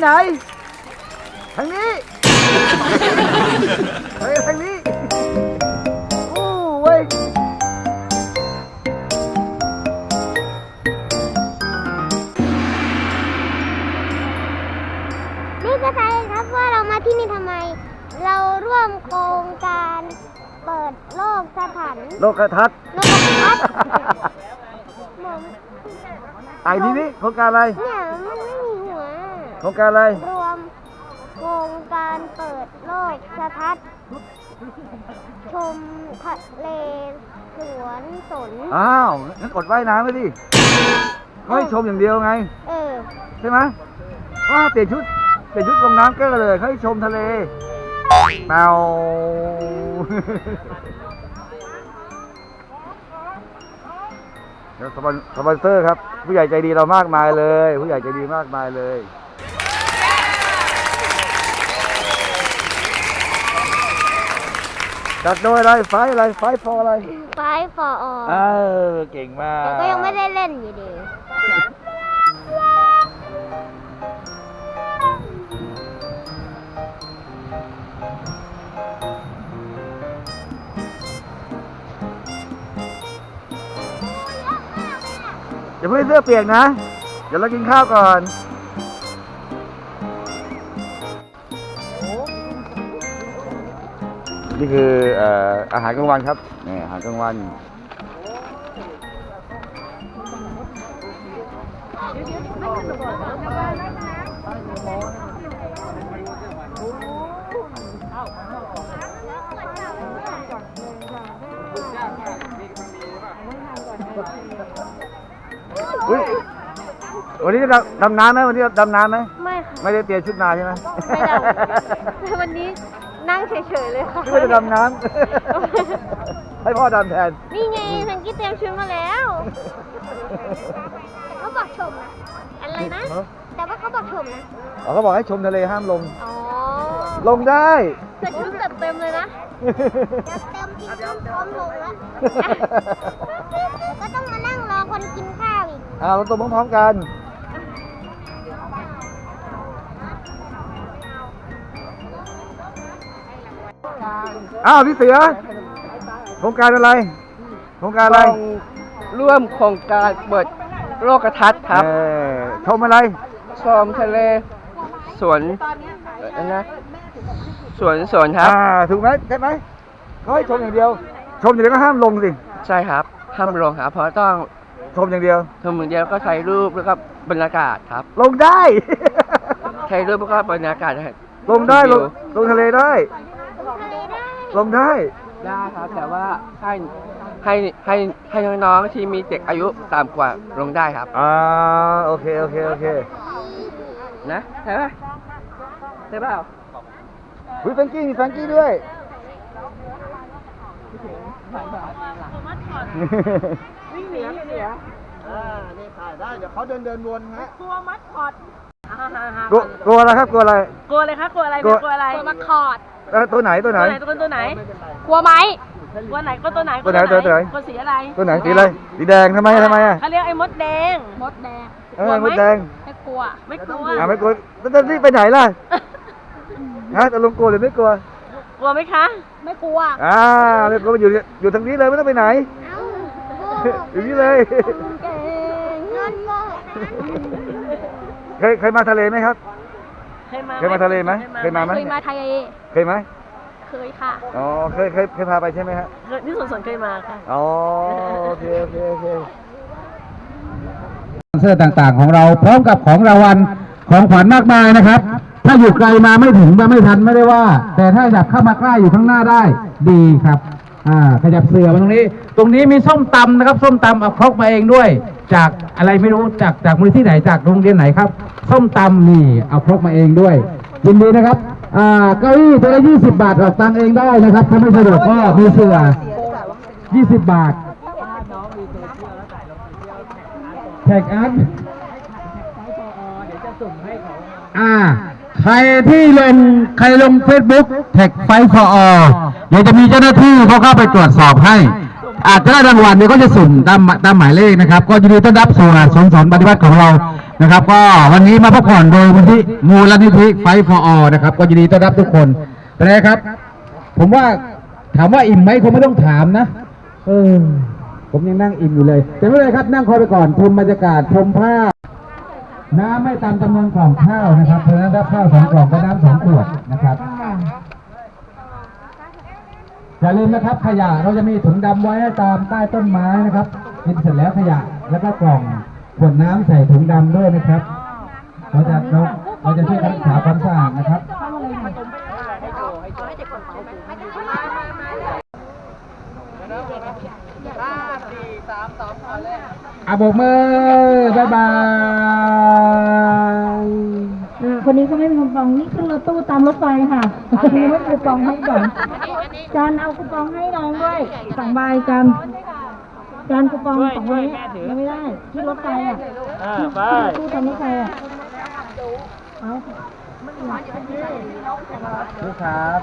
แบ็กกี้ไปไหน ทางนี้เฮ้ยทางนี้โอ้เว้ยนี่ก็ใช่ครับว่าเรามาที่นี่ทำไม เราร่วมโครงการเปิดโลกสถานโลกทัศน์โลกทัศน์ผมไอ้นี่นี่โครงการอะไร เนี่ยมันไม่มีหัว โครงการอะไร รวมโครงการเปิดโลกสทัศน์ชมทะเลสวนสน อ้าวงั้นกดว่ายน้ำไปดิเขาให้ชมอย่างเดียวไง เออ ใช่ไหมว่าเปลี่ยนชุด เปลี่ยนชุดลงน้ำก็เลยเขาให้ชมทะเลเมาเดี๋ยวสปอนสปอนเซอร์ครับ ผู้ใหญ่ใจดีเรามากมายเลย ผู้ใหญ่ใจดีมากมายเลย จัดโดยอะไรไฟอะไรไฟฟออะไรไฟฟออเออเก่งมากแต่ก็ยังไม่ได้เล่นอยู่ดีอย่าเพิ่งให้เสื้อเปียกนะ เดี๋ยวเรากินข้าวก่อน นี่คือเอ่ออาหารกลางวันครับนี่อาหารกลางวันอุ้ยวันนี้จะดำดำน้ำไหมวันนี้ดำน้ำไหมไม่ค่ะไม่ได้เตรียมชุดมาใช่ไหมไม่ดำแต่วันนี้ นั่งเฉยๆเลยค่ะไม่ได้ดำน้ำ ให้พ่อดำแทน นี่ไงฉันกี้เตรียมชุดมาแล้วแต่เขาบอกชมนะ อะไรนะแต่ว่าเขาบอกชมนะ อ๋อเขาบอกให้ชมทะเลห้ามลง อ๋อลงได้แต่ชุดเต็มเต็มเลยนะเต็มจริงพร้อมลงแล้ว ก็ต้องมานั่งรอคนกินข้าวอีกอ่าเราตัวพร้อมๆกัน อ้าวพี่เสือโครงการอะไรโครงการอะไรร่วมโครงการเปิดโลกทัศน์ครับเอ่อชมอะไรชมทะเลสวนเอ่อนะสวนสวนครับอ่าถูกไหมใช่ไหมเขาให้ชมอย่างเดียว ชมอย่างเดียวก็ห้ามลงสิใช่ครับห้ามลงครับเพราะต้องชมอย่างเดียวทำมือเดียวก็ถ่ายรูปแล้วก็บรรยากาศครับ ลงได้ถ่ายรูปแล้วก็บรรยากาศให้ลงได้ลงลงทะเลได้ทะเลได้ลงได้ ได้ครับ แต่ว่าให้ให้ให้ให้น้องๆที่มีเด็กอายุต่ำกว่าลงได้ครับ อ่า โอเค โอเค โอเคนะใช่ไหมใช่เปล่าวิแฟรงกี้มีแฟรงกี้ด้วย วิ่งหนีเสียอ่า นี่ถ่ายได้ เดี๋ยวเขาเดินเดินวนฮะ กลัวมัดคอดกลัวกลัวอะไรครับ กลัวอะไร กลัวอะไรคะกลัวอะไรกลัวกลัวอะไรกลัวมัดคอด เอ้อตัวไหนตัวไหน ตัวไหนตัวตัวไหนกลัวไหมกลัวไหนก็ตัวไหนตัวไหนตัวไหนกลัวสีอะไรตัวไหนสีอะไรสีแดงทำไมทำไมอะเขาเรียกไอ้มดแดงมดแดงเออมดแดงไม่กลัวไม่กลัวอ่าไม่กลัวแล้วจะรีบไปไหนล่ะฮะจะลงกลัวหรือไม่กลัวกลัวไหมคะ ไม่กลัวอ่าไม่กลัวอยู่อยู่ทางนี้เลยไม่ต้องไปไหนเอ้าอยู่นี่เลยเก่งเงินโง่เคยเคยมาทะเลไหมครับ เคยมาเคยมาทะเลไหมเคยมาไหมเคยมาทะเลเคยไหมเคยค่ะอ๋อเคยเคยเคยพาไปใช่ไหมฮะเคยที่สวนสวนเคยมาค่ะอ๋อโอเคโอเคโอเคสปอนเซอร์ต่างๆของเราพร้อมกับของรางวัลของขวัญมากมายนะครับ ถ้าอยู่ไกลมาไม่ถึงมาไม่ทันไม่ได้ว่า แต่ถ้าอยากเข้ามาใกล้อยู่ข้างหน้าได้ดีครับ อ่าขยับเสือมาตรงนี้ ตรงนี้มีส้มตำนะครับ ส้มตำเอาครกมาเองด้วย จากอะไรไม่รู้จากจากมูลนิธิไหนจากโรงเรียนไหนครับ ส้มตำนี่เอาครกมาเองด้วยยินดีนะครับอ่าเก้าอี้ตัวละยี่สิบบาทออกตังเองได้นะครับถ้าไม่สะดวกก็มีเสือยี่สิบบาทแท็กอันอ่า ใครที่ลงใครลงเฟซบุ๊กแท็กไฟฟออเดี๋ยวจะมีเจ้าหน้าที่เขาเข้าไปตรวจสอบให้ อาจจะได้รางวัลเดี๋ยก็จะสุ่มตามตามหมายเลขนะครับ ก็ยินดีต้อนรับสู่ศูนสอนปฏิบัติของเรานะครับ ก็วันนี้มาพักผ่อนโดยมูลที่มูลนิธิไฟฟอร์นะครับ ก็ยินดีต้อนรับทุกคนเป็นไงครับ ผมว่าถามว่าอิ่มไหมคงไม่ต้องถามนะเออผมยังนั่งอิ่มอยู่เลยแต่ไม่เป็นไรครับนั่งคอยไปก่อนชมบรรยากาศชมภาพ น้ำไม่ตามจำนวนกล่องข้าวนะครับ เพราะฉะนั้นถ้าข้าวสองกล่องก็น้ำสองขวดนะครับอย่าลืมนะครับขยะเราจะมีถุงดำไว้ให้ตามใต้ต้นไม้นะครับกินเสร็จแล้วขยะแล้วก็กล่องขวดน้ำใส่ถุงดำด้วยนะครับเราจะเราเราจะช่วยรักษาความสะอาดนะครับ อาโบกมือบายบายอ่าคนนี้ก็ไม่มีคูปองนี่ขึ้นรถตู้ตามรถไฟค่ะมีไม่คูปองให้ก่อนจานเอาคูปองให้น้องด้วยสองใบกันจานคูปองสองใบเนี้ยยังไม่ได้ที่รถไฟอะที่รถตู้ตามรถไฟอะเอาลูกครับ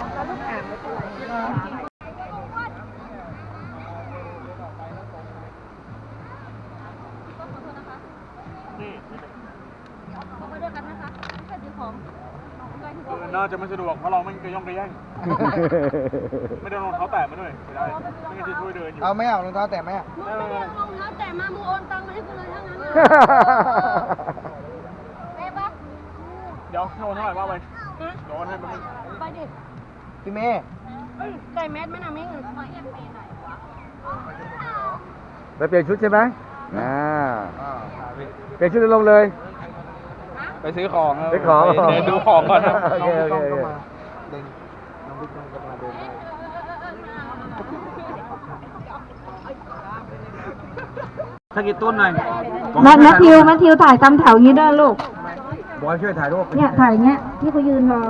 น่าจะไม่สะดวกเพราะเราไม่กระย่องกระแย่งไม่ได้รองเท้าแตะมาด้วยไม่ได้ไม่งั้นจะช่วยเดินอยู่เอาไหมเอารองเท้าแตะไหมอะไม่ไม่ไม่เดี๋ยวโดนเท่าไหร่ว่าไปโดนให้มันพี่เมย์ไปเปลี่ยนชุดใช่ไหม อ่าเปลี่ยนชุดแล้วลงเลย ไปซื้อของครับไปของเดินดูของก่อนครับ โอเคโอเคโอเคเดินน้องบิ๊กต้องก็มาเดินได้ถ้ากี่ต้นหน่อยแมทแมทธิวแมทธิวถ่ายตามแถวอย่างนี้ด้วยลูก บอยช่วยถ่ายรูปเนี่ยถ่ายอย่างเงี้ยที่เขายืนรอ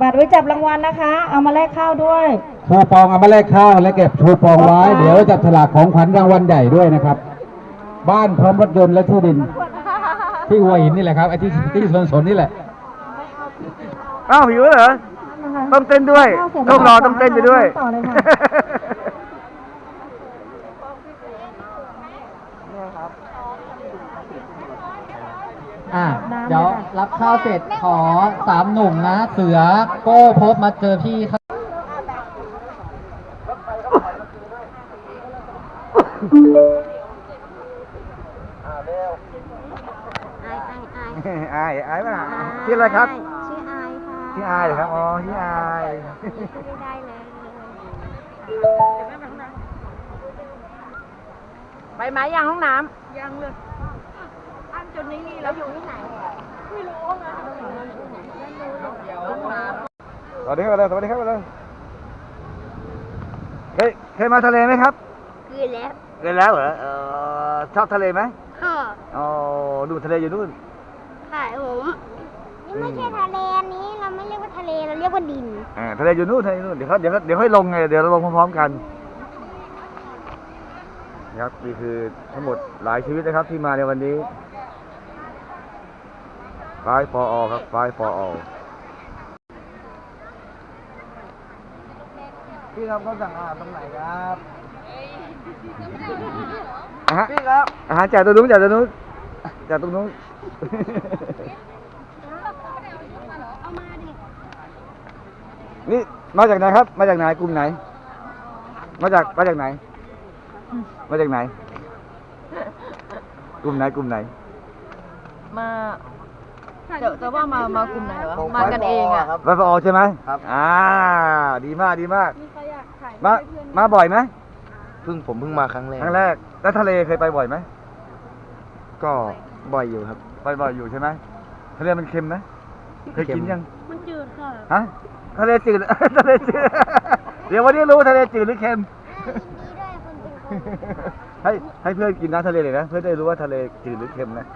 บัตรไว้จับรางวัลนะคะ เอามาแลกข้าวด้วย คูปองเอามาแลกข้าวและเก็บคูปองไว้ เดี๋ยวจับฉลากของขวัญรางวัลใหญ่ด้วยนะครับ บ้านพร้อมรถยนต์และที่ดิน ที่หัวหินนี่แหละครับไอ้ที่ที่สวนสนนี่แหละ อ้าวหิวเหรอ ต้องเต้นด้วยต้องรอต้องเต้นไปด้วย ต่อเลยค่ะ อะเดี๋ยวรับข้าวเสร็จขอสามหนุ่มนะ เสือโก้พบมาเจอพี่ครับอายอายอายอายอายป่ะชื่ออะไรครับ ชื่ออายค่ะชื่ออายเหรอครับ อ๋อ ชื่ออาย ไม่ได้เลยไปไหมยังห้องน้ำยังเลย อันจนนี้นี่แล้วอยู่ที่ไหนสวัสดีครับเลยสวัสดีครับเลยเฮ้ยเคยมาทะเลไหมครับคือแล้วเคยแล้วเหรอเออชอบทะเลไหมค่ะอ๋อดูทะเลอยู่นู่นค่ะผมนี่ไม่ใช่ทะเลอันนี้เราไม่เรียกว่าทะเลเราเรียกว่าดินอ่าทะเลอยู่นู่นทะเลอยู่นู่นเดี๋ยวเขาเดี๋ยวเขาเดี๋ยวค่อยลงไงเดี๋ยวเราลงพร้อมๆกันนะครับนี่คือทั้งหมดหลายชีวิตนะครับที่มาในวันนี้ ไฟฟอร์อครับไฟฟอร์อพี่ครับเขาสั่งอาหารตรงไหนครับอะฮะพี่ครับอาหารจากตรงนู้นจากตรงนู้นจากตรงนู้นนี่มาจากไหนครับ มาจากไหนกลุ่มไหน มาจากมาจากไหน มาจากไหน กลุ่มไหนกลุ่มไหน มา จะจะว่ามามากลุ่มไหนวะ มากันเองอะไฟฟอร์ใช่ไหมครับ อ่า ดีมากดีมากมามาบ่อยไหมเพิ่งผมเพิ่งมาครั้งแรกครั้งแรก แล้วทะเลเคยไปบ่อยไหมก็บ่อยอยู่ครับ ไปบ่อยอยู่ใช่ไหมทะเลมันเค็มไหมเคยกินยัง มันจืดค่ะ ฮะ ทะเลจืด ทะเลจืด เดี๋ยววันนี้รู้ทะเลจืดหรือเค็ม ให้ให้เพื่อนกินน้ำทะเลเลยนะ เพื่อนได้รู้ว่าทะเลจืดหรือเค็มนะ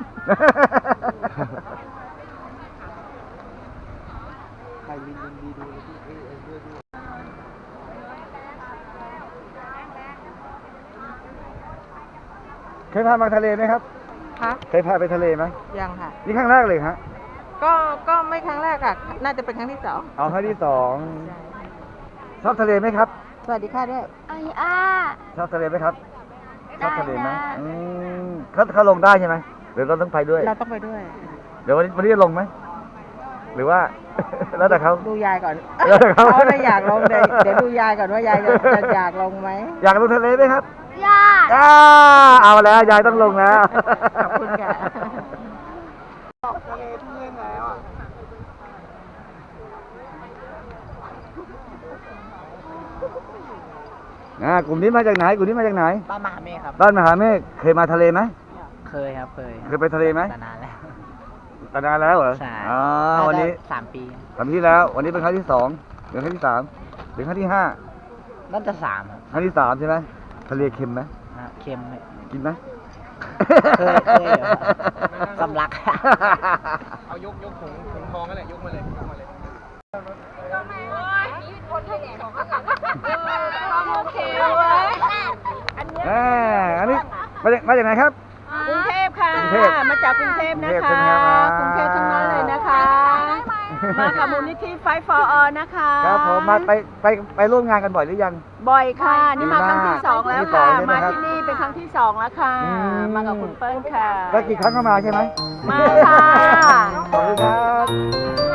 เคยพามาทะเลไหมครับ คะเคยพาไปทะเลไหมยังค่ะ นี่ครั้งแรกเลยฮะก็ก็ไม่ครั้งแรกค่ะ น่าจะเป็นครั้งที่สองเอาครั้งที่สองชอบทะเลไหมครับ สวัสดีค่ะด้วยไอ้อาชอบทะเลไหมครับชอบทะเลไหมอืมเขาเขาลงได้ใช่ไหมหรือเราต้องไปด้วย เราต้องไปด้วย เดี๋ยววันนี้วันนี้จะลงไหม หรือว่า แล้วแต่เขา ดูยายก่อนเออครับเขาไม่อยากลงเดี๋ยวเดี๋ยวดูยายก่อนว่ายายจะจะอยากลงไหม อยากลงทะเลไหมครับ ยากอ่าเอาแล้วยายต้องลงแล้วขอบคุณค่ะ อ่ากลุ่มนี้มาจากไหน กลุ่มนี้มาจากไหน บ้านมหาเมฆครับ บ้านมหาเมฆเคยมาทะเลไหม เคยครับ เคยเคยไปทะเลไหมแต่นานแล้ว ตอนนานแล้วเหรอใช่อ๋อวันนี้สามปี ครั้งที่แล้ว วันนี้เป็นครั้งที่สองหรือครั้งที่สามหรือครั้งที่ห้าน่าจะสามครับครั้งที่สามใช่ไหมทะเลเค็มไหมนะเค็มเลย กินไหมเคยเคยอยู่ครับสำลัก เอายกยกถุงถุงทองนั่นแหละยกมาเลยยกมาเลยโอเคเว้ยอ่าอันนี้มาจากมาจากไหนครับ เทพมาจากกรุงเทพนะกรุงเทพคะใช่ไหมครับกรุงเทพทั้งนั้นเลยนะคะ มากับมูลนิธิไฟฟอร์ออนะคะครับผมมาไปไปไปร่วมงานกันบ่อยหรือยัง บ่อยค่ะ นี่มาครั้งที่สองแล้วครั้ค่ะงที่สองใช่ไหมมาครับที่นี่เป็นครั้งที่สองแล้วค่ะอืมมากับคุณเปิ้ลค่ะแล้วกี่ครั้งก็มาใช่ไหมมาค่ะขอบคุณครับ